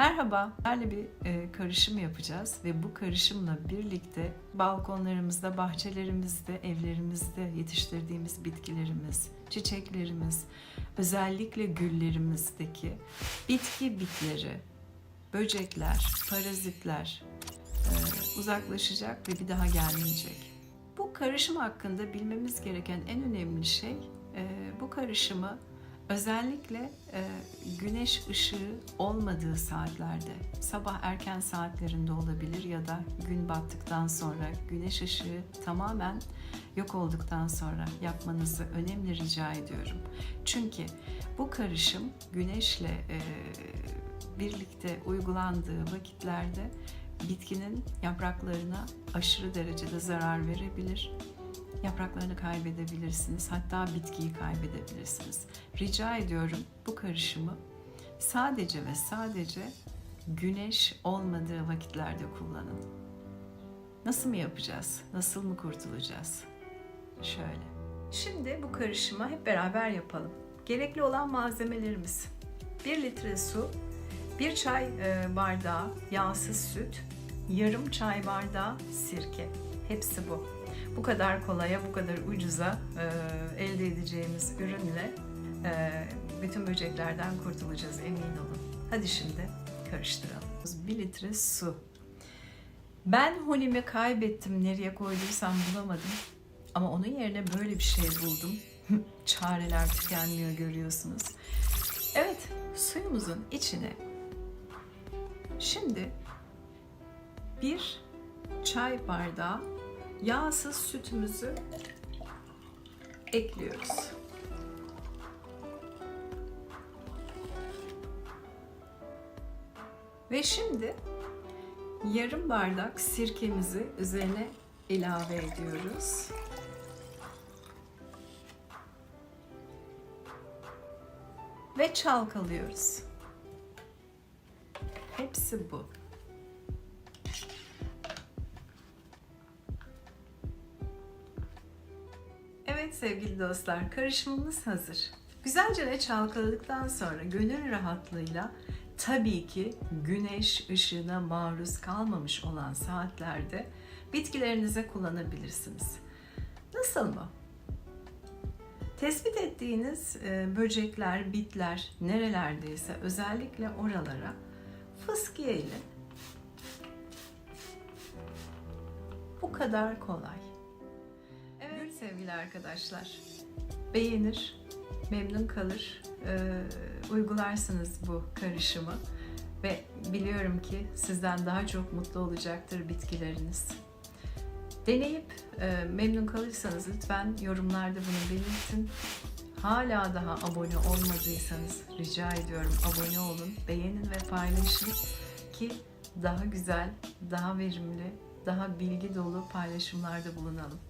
Merhaba, sizlerle bir e, karışım yapacağız ve bu karışımla birlikte balkonlarımızda, bahçelerimizde, evlerimizde yetiştirdiğimiz bitkilerimiz, çiçeklerimiz, özellikle güllerimizdeki bitki bitleri, böcekler, parazitler e, uzaklaşacak ve bir daha gelmeyecek. Bu karışım hakkında bilmemiz gereken en önemli şey e, bu karışımı özellikle e, güneş ışığı olmadığı saatlerde, sabah erken saatlerinde olabilir ya da gün battıktan sonra güneş ışığı tamamen yok olduktan sonra yapmanızı önemli rica ediyorum. Çünkü bu karışım güneşle e, birlikte uygulandığı vakitlerde bitkinin yapraklarına aşırı derecede zarar verebilir. Yapraklarını kaybedebilirsiniz. Hatta bitkiyi kaybedebilirsiniz. Rica ediyorum bu karışımı sadece ve sadece güneş olmadığı vakitlerde kullanın. Nasıl mı yapacağız? Nasıl mı kurtulacağız? Şöyle. Şimdi bu karışımı hep beraber yapalım. Gerekli olan malzemelerimiz. 1 litre su, 1 çay e, bardağı yağsız süt, yarım çay bardağı sirke. Hepsi bu. Bu kadar kolaya, bu kadar ucuza e, elde edeceğimiz ürünle e, bütün böceklerden kurtulacağız emin olun. Hadi şimdi karıştıralım. 1 litre su. Ben honimi kaybettim, nereye koyduysam bulamadım. Ama onun yerine böyle bir şey buldum. Çareler tükenmiyor görüyorsunuz. Evet, suyumuzun içine Şimdi bir çay bardağı yağsız sütümüzü ekliyoruz. Ve şimdi yarım bardak sirkemizi üzerine ilave ediyoruz. Ve çalkalıyoruz. Hepsi bu. Evet sevgili dostlar, karışımımız hazır. Güzelce de çalkaladıktan sonra gönül rahatlığıyla tabii ki güneş ışığına maruz kalmamış olan saatlerde bitkilerinize kullanabilirsiniz. Nasıl mı? Tespit ettiğiniz e, böcekler, bitler nerelerdeyse özellikle oralara fıskiye ile bu kadar kolay. Sevgili arkadaşlar, beğenir, memnun kalır, e, uygularsınız bu karışımı ve biliyorum ki sizden daha çok mutlu olacaktır bitkileriniz. Deneyip e, memnun kalırsanız lütfen yorumlarda bunu belirtin. Hala daha abone olmadıysanız rica ediyorum abone olun, beğenin ve paylaşın ki daha güzel, daha verimli, daha bilgi dolu paylaşımlarda bulunalım.